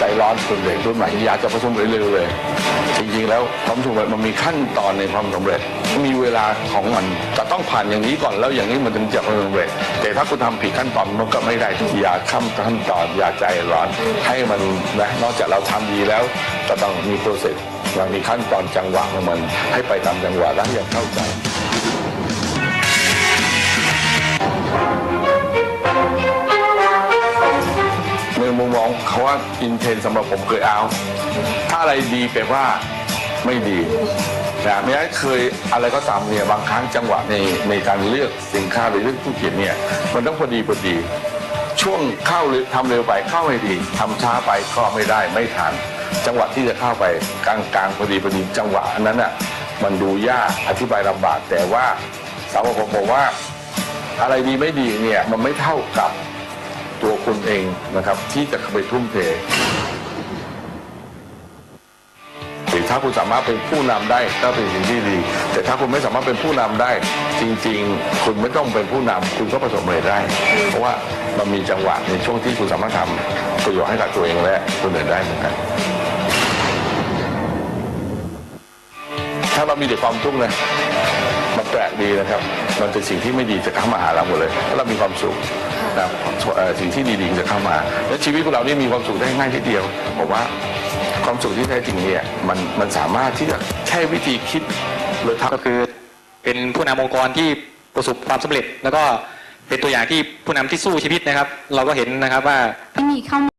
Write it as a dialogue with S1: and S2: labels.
S1: ใจร้อนคนเด็กรุ่นใหม่อยากจะประสบเร็จเร็วเลย จริงๆแล้วความสำเร็จมันมีขั้นตอนในความสำเร็จ มีเวลาของมันจะต้องผ่านอย่างนี้ก่อนแล้วอย่างนี้มันถึงจะประสบสำเร็จ แต่ถ้าคุณทำผิดขั้นตอนมันก็ไม่ได้อย่าข้ามขั้นตอนอย่าใจร้อนให้มันนะนอกจากเราทำดีแล้วจะต้องมีโปรเซสมันมีขั้นตอนจังหวะของมัน ให้ไปตามจังหวะและอย่างเข้าใจ เขาว่าอินเทนสำหรับผมเคยเอา ถ้าอะไรดีแปลว่าไม่ดีนะไม่งั้นเคยอะไรก็ตามเนี่ยบางครั้งจังหวะในในการเลือกสินค้าหรือเลือกธุรกิจเนี่ยมันต้องพอดีพอดี ช่วงเข้าหรือทำเร็วไปเข้าไม่ดีทำช้าไปก็ไม่ได้ไม่ทันจังหวะที่จะเข้าไปกลางกลางๆพอดีพอดีจังหวะอันนั้นอะมันดูยากอธิบายลำบากแต่ว่าสำหรับผมบอกว่า อะไรดีไม่ดีเนี่ยมันไม่เท่ากับ ตัวคุณเองนะครับ ที่จะเข้าไปทุ่มเทหรือถ้าคุณสามารถเป็นผู้นำได้ก็เป็นสิ่งที่ดี แต่ถ้าคุณไม่สามารถเป็นผู้นำได้ จริง ๆ คุณไม่ต้องเป็นผู้นำคุณก็ประสบเร็จได้ เพราะว่ามันมีจังหวะในช่วงที่คุณสามารถทำประโยชน์ให้กับตัวเองและคนอื่นได้เหมือนกัน ถ้าเรามีแต่ความทุกข์นะมันแปลกดีนะครับ มันเป็นสิ่งที่ไม่ดีจะเข้ามาหาเราหมดเลยถ้าเรามีความสุข นะครับเอ่อสิ่งที่ดีๆจะเข้ามา และชีวิตของเรานี่มีความสุขได้ง่ายทีเดียวผมว่าความสุขที่แท้จริงเนี่ยมันมันสามารถที่จะแค่วิธีคิดหรือทำ
S2: ก็คือ เป็นผู้นำองค์กรที่ประสบความสำเร็จ แล้วก็เป็นตัวอย่างที่ผู้นำที่สู้ชีวิตนะครับ เราก็เห็นนะครับว่า
S3: ที่มีเข้า